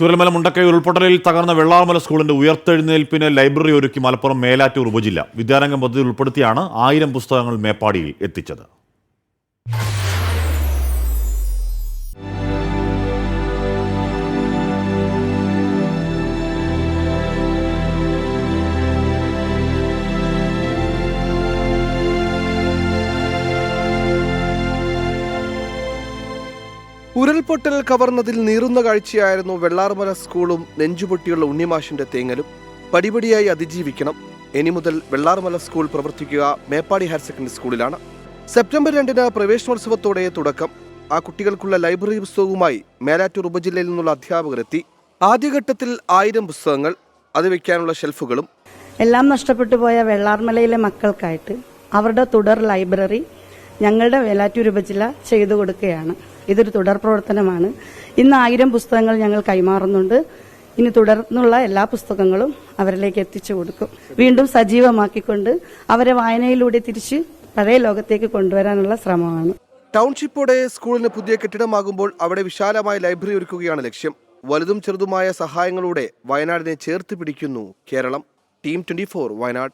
ചുരൽമല മുണ്ടക്കൈ ഉരുൾപൊട്ടലിൽ തകർന്ന വെള്ളാമല സ്കൂളിന്റെ ഉയർത്തെഴുന്നേൽപ്പിന് ലൈബ്രറി ഒരുക്കി മലപ്പുറം മേലാറ്റൂർ ഉപജില്ല. വിദ്യാരംഗം പദ്ധതി ഉൾപ്പെടുത്തിയാണ് ആയിരം പുസ്തകങ്ങൾ മേപ്പാടിയിൽ എത്തിച്ചത്. ഉരുൾപൊട്ടൽ കവർന്നതിൽ നീറുന്ന കാഴ്ചയായിരുന്നു വെള്ളാർമല സ്കൂളും നെഞ്ചുപൊട്ടിയുള്ള ഉണ്ണിമാഷിന്റെ തേങ്ങലും. പടിപടിയായി അതിജീവിക്കണം. ഇനി മുതൽ വെള്ളാർമല സ്കൂൾ പ്രവർത്തിക്കുക മേപ്പാടി ഹയർ സെക്കൻഡറി സ്കൂളിലാണ്. സെപ്റ്റംബർ രണ്ടിന് പ്രവേശനോത്സവത്തോടെ തുടക്കം. ആ കുട്ടികൾക്കുള്ള ലൈബ്രറി പുസ്തകവുമായി മേലാറ്റൂർ ഉപജില്ലയിൽ നിന്നുള്ള അധ്യാപകരെത്തി. ആദ്യഘട്ടത്തിൽ ആയിരം പുസ്തകങ്ങൾ അത് വയ്ക്കാനുള്ള ഷെൽഫുകളും. എല്ലാം നഷ്ടപ്പെട്ടു പോയ വെള്ളാർമലയിലെ മക്കൾക്കായിട്ട് അവരുടെ തുടർ ലൈബ്രറി ഞങ്ങളുടെ വേലാറ്റൂർ ഉപജില്ല ചെയ്തു കൊടുക്കുകയാണ്. ഇതൊരു തുടർ പ്രവർത്തനമാണ്. ഇന്ന് ആയിരം പുസ്തകങ്ങൾ ഞങ്ങൾ കൈമാറുന്നുണ്ട്. ഇനി തുടർന്നുള്ള എല്ലാ പുസ്തകങ്ങളും അവരിലേക്ക് എത്തിച്ചു കൊടുക്കും. വീണ്ടും സജീവമാക്കിക്കൊണ്ട് അവരെ വായനയിലൂടെ തിരിച്ച് പഴയ ലോകത്തേക്ക് കൊണ്ടുവരാനുള്ള ശ്രമമാണ്. ടൗൺഷിപ്പോടെ സ്കൂളിന് പുതിയ കെട്ടിടമാകുമ്പോൾ അവിടെ വിശാലമായ ലൈബ്രറി ഒരുക്കുകയാണ് ലക്ഷ്യം. വലുതും ചെറുതുമായ സഹായങ്ങളോടെ വയനാടിനെ ചേർത്ത് പിടിക്കുന്നു കേരളം. Team twenty Wayanad.